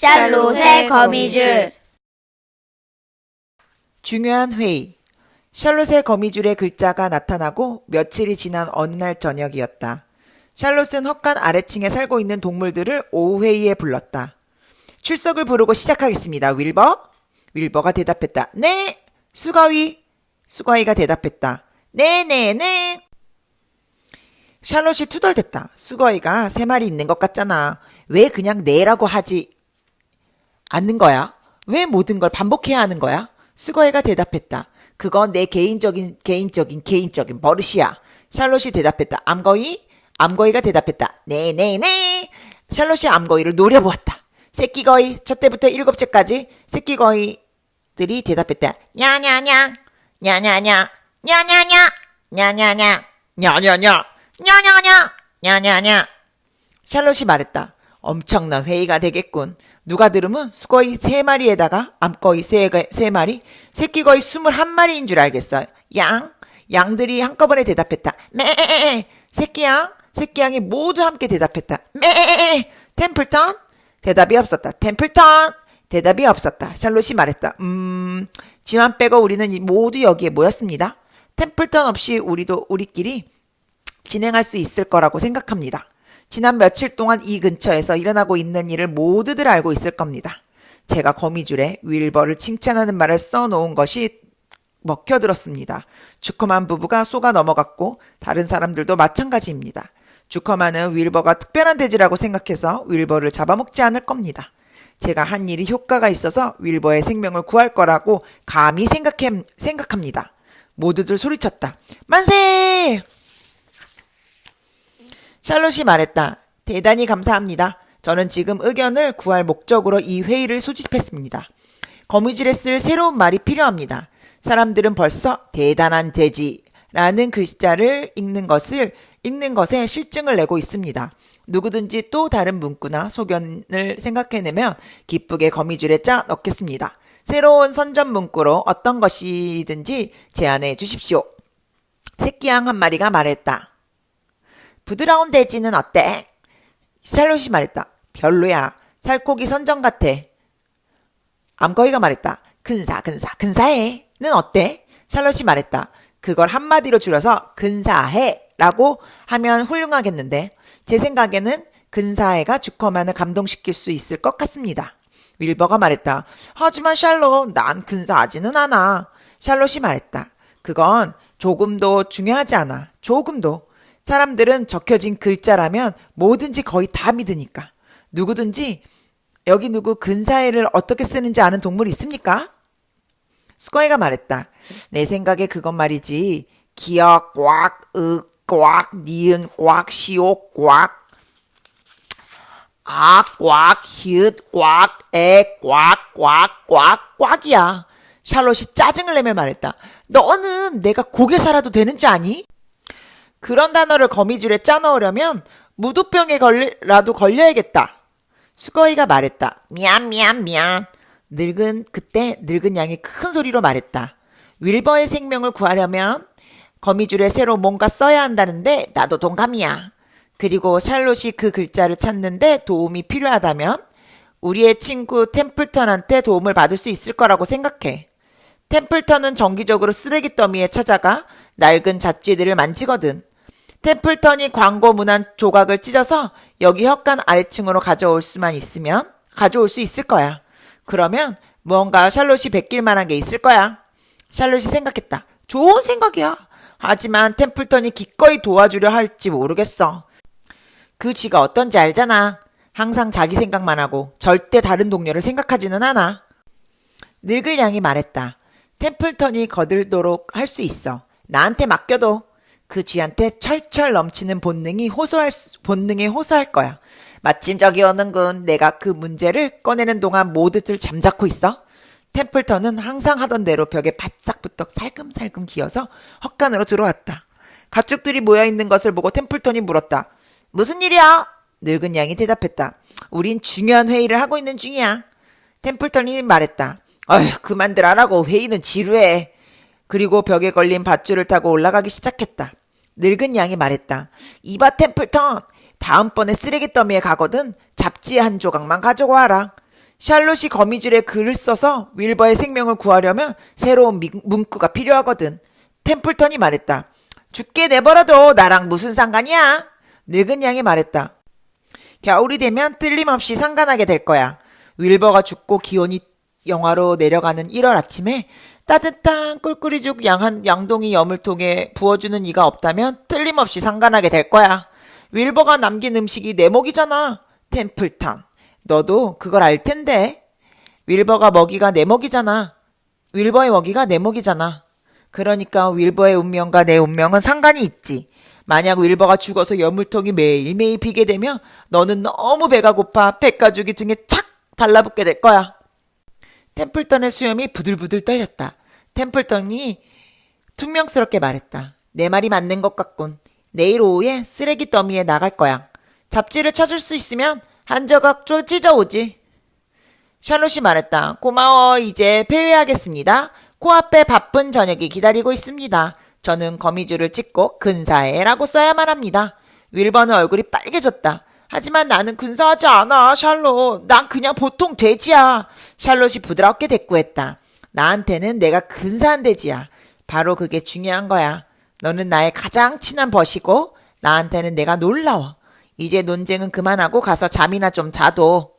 샬롯의 거미줄 중요한 회의. 샬롯의 거미줄에 글자가 나타나고 며칠이 지난 어느 날 저녁이었다. 샬롯은 헛간 아래층에 살고 있는 동물들을 오후 회의에 불렀다. 출석을 부르고 시작하겠습니다. 윌버? 윌버가 대답했다. 네. 수거위? 수거위가 대답했다. 네네네. 네. 샬롯이 투덜댔다. 수거위가 세 마리 있는 것 같잖아. 왜 그냥 네라고 하지 않는 거야? 왜 모든 걸 반복해야 하는 거야? 수거이가 대답했다. 그건 내 개인적인 개인적인 개인적인 버릇이야. 샬롯이 대답했다. 암거이? 암거이가 대답했다. 네네네. 샬롯이 암거이를 노려보았다. 새끼거이 첫 때부터 일곱째까지 새끼거이들이 대답했다. 냐냐냐 냐냐냐 냐냐냐 냐냐냐 냐냐냐 냐냐냐 냐냐냐 샬롯이 말했다. 엄청난 회의가 되겠군. 누가 들으면 수거이 세 마리에다가 암거이 세, 세 마리, 새끼거이 스물한 마리인 줄 알겠어. 양, 양들이 한꺼번에 대답했다. 매, 새끼 양, 새끼 양이 모두 함께 대답했다. 매, 템플턴? 대답이 없었다. 템플턴? 대답이 없었다. 샬롯이 말했다. 음, 지만 빼고 우리는 모두 여기에 모였습니다. 템플턴 없이 우리도 우리끼리 진행할 수 있을 거라고 생각합니다. 지난 며칠 동안 이 근처에서 일어나고 있는 일을 모두들 알고 있을 겁니다. 제가 거미줄에 윌버를 칭찬하는 말을 써놓은 것이 먹혀들었습니다. 주커만 부부가 속아 넘어갔고 다른 사람들도 마찬가지입니다. 주커만은 윌버가 특별한 돼지라고 생각해서 윌버를 잡아먹지 않을 겁니다. 제가 한 일이 효과가 있어서 윌버의 생명을 구할 거라고 감히 생각해, 생각합니다. 모두들 소리쳤다. 만세! 샬롯이 말했다. 대단히 감사합니다. 저는 지금 의견을 구할 목적으로 이 회의를 소집했습니다. 거미줄에 쓸 새로운 말이 필요합니다. 사람들은 벌써 대단한 돼지라는 글자를 읽는 것을 읽는 것에 실증을 내고 있습니다. 누구든지 또 다른 문구나 소견을 생각해내면 기쁘게 거미줄에 짜 넣겠습니다. 새로운 선전 문구로 어떤 것이든지 제안해 주십시오. 새끼양 한 마리가 말했다. 부드러운 돼지는 어때? 샬롯이 말했다. 별로야. 살코기 선정 같아. 암거이가 말했다. 근사, 근사, 근사해.는 어때? 샬롯이 말했다. 그걸 한마디로 줄여서 근사해 라고 하면 훌륭하겠는데 제 생각에는 근사해가 주커만을 감동시킬 수 있을 것 같습니다. 윌버가 말했다. 하지만 샬롯, 난 근사하지는 않아. 샬롯이 말했다. 그건 조금도 중요하지 않아. 조금도. 사람들은 적혀진 글자라면 뭐든지 거의 다 믿으니까. 누구든지 여기 누구 근사해를 어떻게 쓰는지 아는 동물 있습니까? 수거이가 말했다. 내 생각에 그건 말이지. 기역, 꽉, 윽, 꽉, 니은, 꽉, 시옷, 꽉. 아, 꽉, 히읗, 꽉, 에, 꽉, 꽉, 꽉, 꽉이야. 샬롯이 짜증을 내며 말했다. 너는 내가 고개 살아도 되는지 아니? 그런 단어를 거미줄에 짜넣으려면 무도병에 걸리라도 걸려야겠다. 수거이가 말했다. 미안 미안 미안. 늙은 그때 늙은 양이 큰 소리로 말했다. 윌버의 생명을 구하려면 거미줄에 새로 뭔가 써야 한다는데 나도 동감이야. 그리고 샬롯이 그 글자를 찾는데 도움이 필요하다면 우리의 친구 템플턴한테 도움을 받을 수 있을 거라고 생각해. 템플턴은 정기적으로 쓰레기 더미에 찾아가 낡은 잡지들을 만지거든. 템플턴이 광고 문안 조각을 찢어서 여기 혁간 아래층으로 가져올 수만 있으면 가져올 수 있을 거야. 그러면 무언가 샬롯이 베낄 만한 게 있을 거야. 샬롯이 생각했다. 좋은 생각이야. 하지만 템플턴이 기꺼이 도와주려 할지 모르겠어. 그 쥐가 어떤지 알잖아. 항상 자기 생각만 하고 절대 다른 동료를 생각하지는 않아. 늙을 양이 말했다. 템플턴이 거들도록 할 수 있어. 나한테 맡겨도. 그 쥐한테 철철 넘치는 본능이 호소할 수- 본능에 호소할 거야. 마침 저기 오는군. 내가 그 문제를 꺼내는 동안 모두들 잠자코 있어. 템플턴은 항상 하던 대로 벽에 바싹 붙어 살금살금 기어서 헛간으로 들어왔다. 가축들이 모여 있는 것을 보고 템플턴이 물었다. 무슨 일이야? 늙은 양이 대답했다. 우린 중요한 회의를 하고 있는 중이야. 템플턴이 말했다. 어휴, 그만들 하라고 회의는 지루해. 그리고 벽에 걸린 밧줄을 타고 올라가기 시작했다. 늙은 양이 말했다. 이봐 템플턴, 다음번에 쓰레기 더미에 가거든 잡지 한 조각만 가지고 와라. 샬롯이 거미줄에 글을 써서 윌버의 생명을 구하려면 새로운 미- 문구가 필요하거든. 템플턴이 말했다. 죽게 내버려둬. 나랑 무슨 상관이야? 늙은 양이 말했다. 겨울이 되면 틀림없이 상관하게 될 거야. 윌버가 죽고 기온이 영하로 내려가는 1월 아침에 따뜻한 꿀꿀이죽 양한 양동이 여물통에 부어주는 이가 없다면 틀림없이 상관하게 될 거야. 윌버가 남긴 음식이 내 먹이잖아. 템플턴. 너도 그걸 알 텐데. 윌버가 먹이가 내 먹이잖아. 윌버의 먹이가 내 먹이잖아. 그러니까 윌버의 운명과 내 운명은 상관이 있지. 만약 윌버가 죽어서 여물통이 매일매일 비게 되면 너는 너무 배가 고파 백가죽이 등에 착 달라붙게 될 거야. 템플턴의 수염이 부들부들 떨렸다. 템플턴이 퉁명스럽게 말했다. 내 말이 맞는 것 같군. 내일 오후에 쓰레기 더미에 나갈 거야. 잡지를 찾을 수 있으면 한 조각 좀 찢어오지. 샬롯이 말했다. 고마워. 이제 폐회하겠습니다. 코앞에 바쁜 저녁이 기다리고 있습니다. 저는 거미줄을 찍고 근사해라고 써야만 합니다. 윌버는 얼굴이 빨개졌다. 하지만 나는 근사하지 않아, 샬롯. 난 그냥 보통 돼지야. 샬롯이 부드럽게 대꾸했다. 나한테는 내가 근사한 돼지야. 바로 그게 중요한 거야. 너는 나의 가장 친한 벗이고, 나한테는 내가 놀라워. 이제 논쟁은 그만하고 가서 잠이나 좀 자도.